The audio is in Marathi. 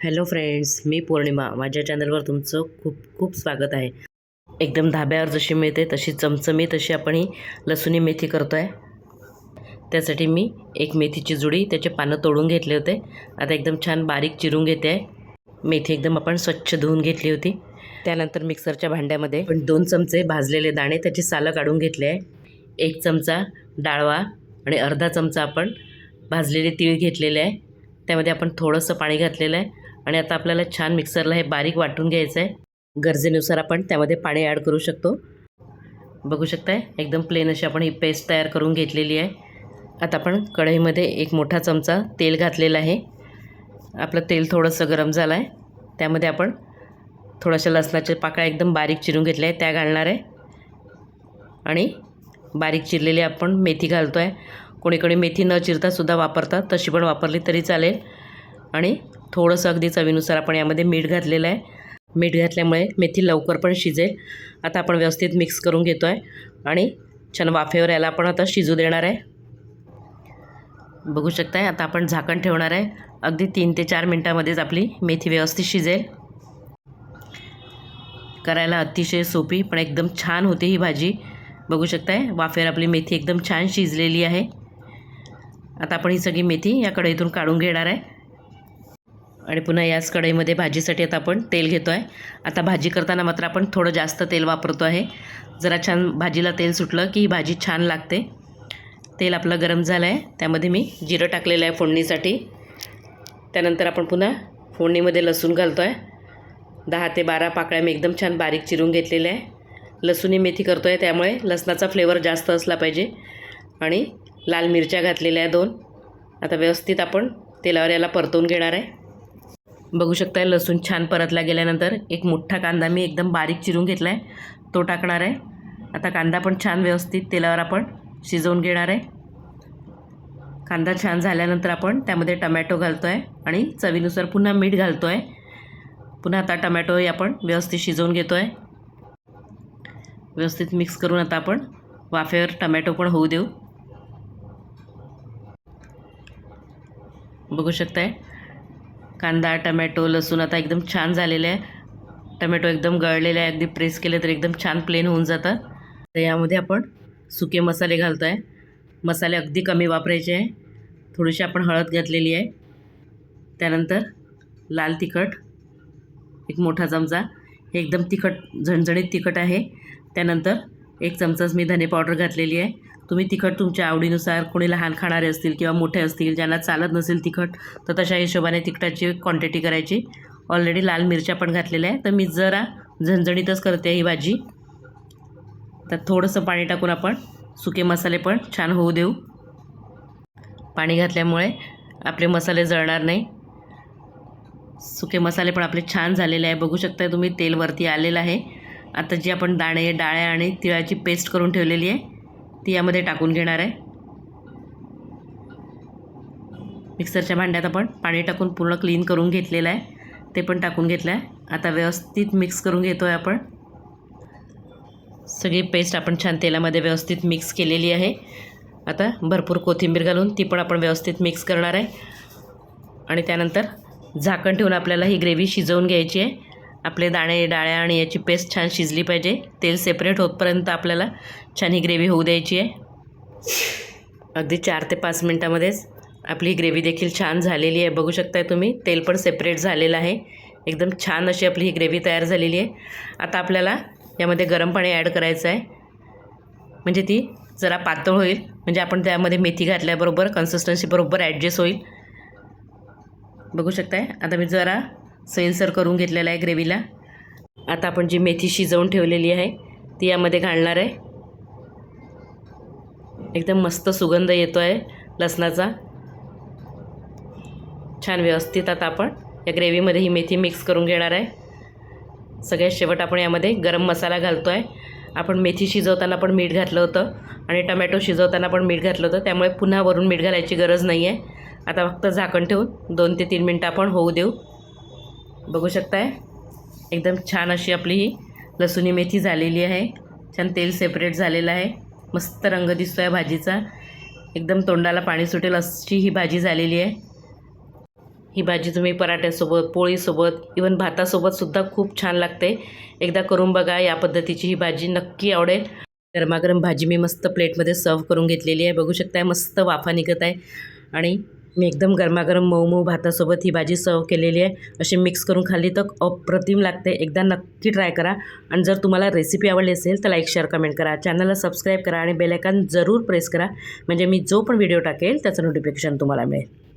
हॅलो फ्रेंड्स मी पौर्णिमा. माझ्या चॅनलवर तुमचं खूप खूप स्वागत आहे. एकदम धाब्यावर जशी मिळते तशी चमचमी तशी आपण ही लसुणी मेथी करतो आहे त्यासाठी मी एक मेथीची जुडी त्याचे पानं तोडून घेतले होते. आता एकदम छान बारीक चिरून घेते. आहे मेथी एकदम आपण स्वच्छ धुवून घेतली होती. त्यानंतर मिक्सरच्या भांड्यामध्ये पण दोन चमचे भाजलेले दाणे त्याची सालं काढून घेतले आहे. एक चमचा डाळवा आणि अर्धा चमचा आपण भाजलेले तीळ घेतलेले आहे. त्यामध्ये आपण थोडंसं पाणी घातलेलं आहे. आणि आता आपल्याला छान मिक्सरला हे बारीक वाटून घ्यायचं आहे गरजेनुसार आपण त्यामध्ये पाणी ॲड करू शकतो. बघू शकताय एकदम प्लेन अशी आपण ही पेस्ट तयार करून घेतलेली आहे. आता आपण कढईमध्ये एक मोठा चमचा तेल घातलेला आहे. आपलं तेल थोडंसं गरम झालं आहे त्यामध्ये आपण थोड्याशा लसणाच्या पाकळ्या एकदम बारीक चिरून घेतल्या आहे त्या घालणार आहे. आणि बारीक चिरलेली आपण मेथी घालतो आहे कोणी कोणी मेथी न चिरतासुद्धा वापरतात तशी पण वापरली तरी चालेल. आणि थोडंसं अगदी चवीनुसार आपण यामध्ये मीठ घातलेलं आहे. मीठ घातल्यामुळे मेथी लवकर पण शिजेल. आता आपण व्यवस्थित मिक्स करून घेतो आहे आणि छान वाफेवर याला आपण आता शिजू देणार आहे. बघू शकताय आता आपण झाकण ठेवणार आहे. अगदी तीन ते चार मिनटामध्येच आपली मेथी व्यवस्थित शिजेल. करायला अतिशय सोपी पण एकदम छान होते ही भाजी. बघू शकताय वाफेवर आपली मेथी एकदम छान शिजलेली आहे. आता आपण ही सगळी मेथी या कढईतून काढून घेणार आहे. आणि पुन्हा याच कढईमध्ये भाजीसाठी आता आपण तेल घेतो आहे आता भाजी करताना मात्र आपण थोडं जास्त तेल वापरतो आहे. जरा छान भाजीला तेल सुटलं की ही भाजी छान लागते. तेल आपलं गरम झालं आहे त्यामध्ये मी जिरं टाकलेलं आहे फोडणीसाठी. त्यानंतर आपण पुन्हा फोडणीमध्ये लसूण घालतो आहे दहा ते बारा पाकळ्या मी एकदम छान बारीक चिरून घेतलेल्या आहे. लसूणी मेथी करतो आहे त्यामुळे लसणाचा फ्लेवर जास्त असला पाहिजे. आणि लाल मिरच्या घातलेल्या आहे दोन. आता व्यवस्थित आपण तेलावर याला परतवून घेणार आहे. बघू शकताय लसूण छान परतला गेल्यानंतर एक मोठा कांदा मी एकदम बारीक चिरून घेतला आहे तो टाकणार आहे. आता कांदा पण छान व्यवस्थित तेलावर आपण शिजवून घेणार आहे. कांदा छान झाल्यानंतर आपण त्यामध्ये टमॅटो घालतो आहे आणि चवीनुसार पुन्हा मीठ घालतो आहे पुन्हा आता टमॅटोही आपण व्यवस्थित शिजवून घेतो आहे व्यवस्थित मिक्स करून आता आपण वाफेवर टमॅटो पण होऊ देऊ. बघू शकताय कांदा टमॅटो लसूण आता एकदम छान झालेलं आहे. टमॅटो एकदम गळलेले आहे. अगदी प्रेस केले तर एकदम छान प्लेन होऊन जातं. तर यामध्ये आपण सुके मसाले घालतो आहे मसाले अगदी कमी वापरायचे आहे. थोडीशी आपण हळद घातलेली आहे. त्यानंतर लाल तिखट एक मोठा चमचा. हे एकदम तिखट झणझणीत तिखट आहे. त्यानंतर एक चमचाच मी धने पावडर घातलेली आहे. तुम्ही तिखट तुमच्या आवडीनुसार कोणी लहान खाणारे असतील किंवा मोठे असतील ज्यांना चालत नसेल तिखट तर तशा हिशोबाने तिखटाची क्वांटिटी करायची. ऑलरेडी लाल मिरच्या पण घातलेल्या आहे तर मी जरा झणझणीतच करते ही भाजी. तर थोडंसं पाणी टाकून आपण सुके मसाले पण छान होऊ देऊ. पाणी घातल्यामुळे आपले मसाले जळणार नाही. सुके मसाले पण आपले छान झालेले आहे. बघू शकता तुम्ही तेलवरती आलेलं आहे. आता जी आपण दाणे डाळ्या आणि तिळाची पेस्ट करून ठेवलेली आहे. ती यामध्ये टाकून घेणार आहे. मिक्सरच्या भांड्यात आपण पाणी टाकून पूर्ण क्लीन करून घेतलेलं आहे. ते पण टाकून घेतलं आहे आता व्यवस्थित मिक्स करून घेतो आहे आपण. सगळी पेस्ट आपण छान तेलामध्ये व्यवस्थित मिक्स केलेली आहे. आता भरपूर कोथिंबीर घालून ती पण आपण व्यवस्थित मिक्स करणार आहे. आणि त्यानंतर झाकण ठेवून आपल्याला ही ग्रेव्ही शिजवून घ्यायची आहे. आपले दाणे डाळ्या आणि याची पेस्ट छान शिजली पाहिजे. तेल सेपरेट होतपर्यंत आपल्याला छान ही ग्रेव्ही होऊ द्यायची आहे. अगदी चार ते पाच मिनटामध्येच आपली ग्रेव्ही देखील छान झालेली आहे. बघू शकताय तुम्ही तेल पण सेपरेट झालेलं आहे. एकदम छान अशी आपली ही ग्रेव्ही तयार झालेली आहे. आता आपल्याला यामध्ये गरम पाणी ॲड करायचं आहे. म्हणजे ती जरा पातळ होईल. म्हणजे आपण त्यामध्ये मेथी घातल्याबरोबर कन्सिस्टन्सी बरोबर ॲडजस्ट होईल. बघू शकताय? आता मी जरा सैलसर करून घेतलेला आहे ग्रेव्हीला. आता आपण जी मेथी शिजवून ठेवलेली आहे ती यामध्ये घालणार आहे. एकदम मस्त सुगंध येतो आहे लसणाचा. छान व्यवस्थित आता आपण या ग्रेव्हीमध्ये ही मेथी मिक्स करून घेणार आहे. सगळ्यात शेवट आपण यामध्ये गरम मसाला घालतो आहे आपण मेथी शिजवताना पण मीठ घातलं होतं आणि टमॅटो शिजवताना पण मीठ घातलं होतं. त्यामुळे पुन्हा वरून मीठ घालायची गरज नाही आहे आता फक्त झाकण ठेवून दोन ते तीन मिनटं आपण होऊ देऊ. बघू शकताय. एकदम छान अशी आपली ही लसुणी मेथी झालेली आहे. छान तेल सेपरेट झालेलं आहे. मस्त रंग दिसतो आहे भाजीचा. एकदम तोंडाला पाणी सुटेल अशी ही भाजी झालेली आहे. ही भाजी तुम्ही पराठ्यासोबत पोळीसोबत इवन भातासोबतसुद्धा खूप छान लागते. एकदा करून बघा या पद्धतीची ही भाजी नक्की आवडेल. गरमागरम भाजी मी मस्त प्लेटमध्ये सर्व करून घेतलेली आहे. बघू शकताय मस्त वाफा निघत आहे. आणि मी एकदम गरमागरम मऊ मऊ भातासोबत ही भाजी सर्व केलेली आहे. अशी मिक्स करून खाल्ली तर अप्रतिम लागते. एकदा नक्की ट्राय करा. आणि जर तुम्हाला रेसिपी आवडली असेल तर लाईक शेअर कमेंट करा. चॅनलला सबस्क्राईब करा आणि बेलायकन जरूर प्रेस करा. म्हणजे मी जो पण व्हिडिओ टाकेल त्याचं नोटिफिकेशन तुम्हाला मिळेल.